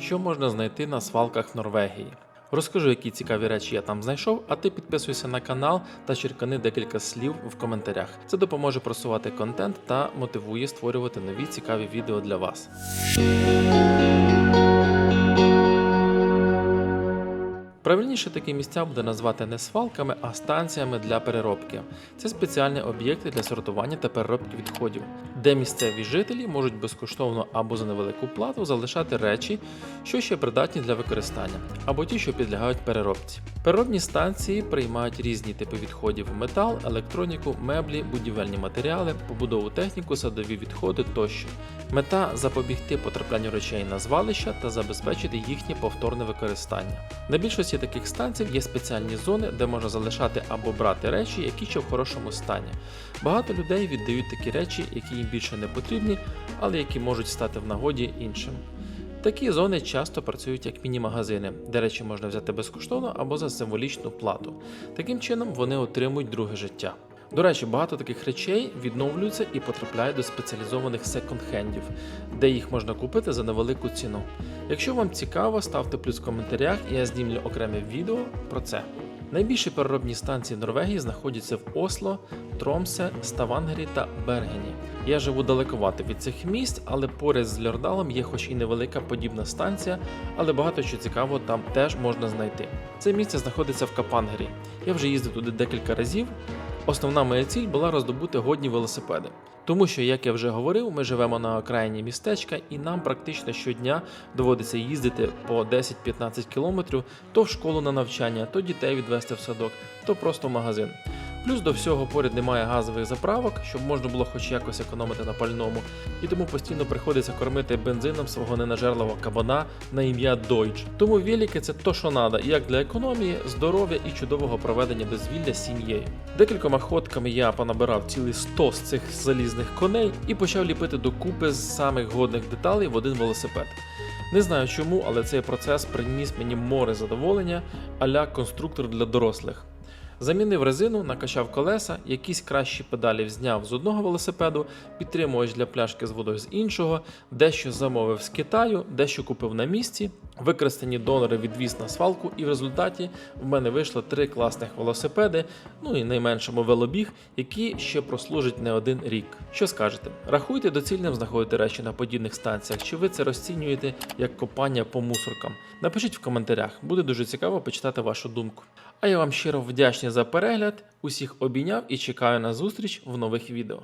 що можна знайти на свалках Норвегії. Розкажу, які цікаві речі я там знайшов, а ти підписуйся на канал та черкани декілька слів в коментарях. Це допоможе просувати контент та мотивує створювати нові цікаві відео для вас. Правильніше такі місця буде назвати не свалками, а станціями для переробки. Це спеціальні об'єкти для сортування та переробки відходів, де місцеві жителі можуть безкоштовно або за невелику плату залишати речі, що ще придатні для використання, або ті, що підлягають переробці. Переробні станції приймають різні типи відходів: метал, електроніку, меблі, будівельні матеріали, побудову техніку, садові відходи тощо. Мета запобігти потраплянню речей на звалища та забезпечити їхнє повторне використання. На більшості таких станцій є спеціальні зони, де можна залишати або брати речі, які ще в хорошому стані. Багато людей віддають такі речі, які їм більше не потрібні, але які можуть стати в нагоді іншим. Такі зони часто працюють як міні-магазини, де речі можна взяти безкоштовно або за символічну плату. Таким чином вони отримують друге життя. До речі, багато таких речей відновлюються і потрапляють до спеціалізованих секонд-хендів, де їх можна купити за невелику ціну. Якщо вам цікаво, ставте плюс в коментарях, і я знімлю окреме відео про це. Найбільші переробні станції Норвегії знаходяться в Осло, Тромсе, Ставангері та Бергені. Я живу далековато від цих місць, але поряд з Льордалом є хоч і невелика подібна станція, але багато що цікавого там теж можна знайти. Це місце знаходиться в Капангері. Я вже їздив туди декілька разів. Основна моя ціль була роздобути годні велосипеди. Тому що, як я вже говорив, ми живемо на окраїні містечка, і нам практично щодня доводиться їздити по 10-15 кілометрів то в школу на навчання, то дітей відвести в садок, то просто в магазин. Плюс до всього поряд немає газових заправок, щоб можна було хоч якось економити на пальному, і тому постійно приходиться кормити бензином свого ненажерливого кабана на ім'я Deutsch. Тому велики це то, що надо, як для економії, здоров'я і чудового проведення дозвілля сім'єю. Декількома ходками я понабирав цілий 100 з цих залізних коней і почав ліпити докупи з самих годних деталей в один велосипед. Не знаю чому, але цей процес приніс мені море задоволення, аля конструктор для дорослих. Замінив резину, накачав колеса, якісь кращі педалі зняв з одного велосипеду, підтримувач для пляшки з водою з іншого, дещо замовив з Китаю, дещо купив на місці. Використані донори відвіз на свалку, і в результаті в мене вийшло три класних велосипеди, ну і найменшому велобіг, які ще прослужать не один рік. Що скажете? Рахуйте доцільним знаходити речі на подібних станціях, чи ви це розцінюєте як копання по мусоркам? Напишіть в коментарях, буде дуже цікаво почитати вашу думку. А я вам щиро вдячний за перегляд, усіх обійняв і чекаю на зустріч в нових відео.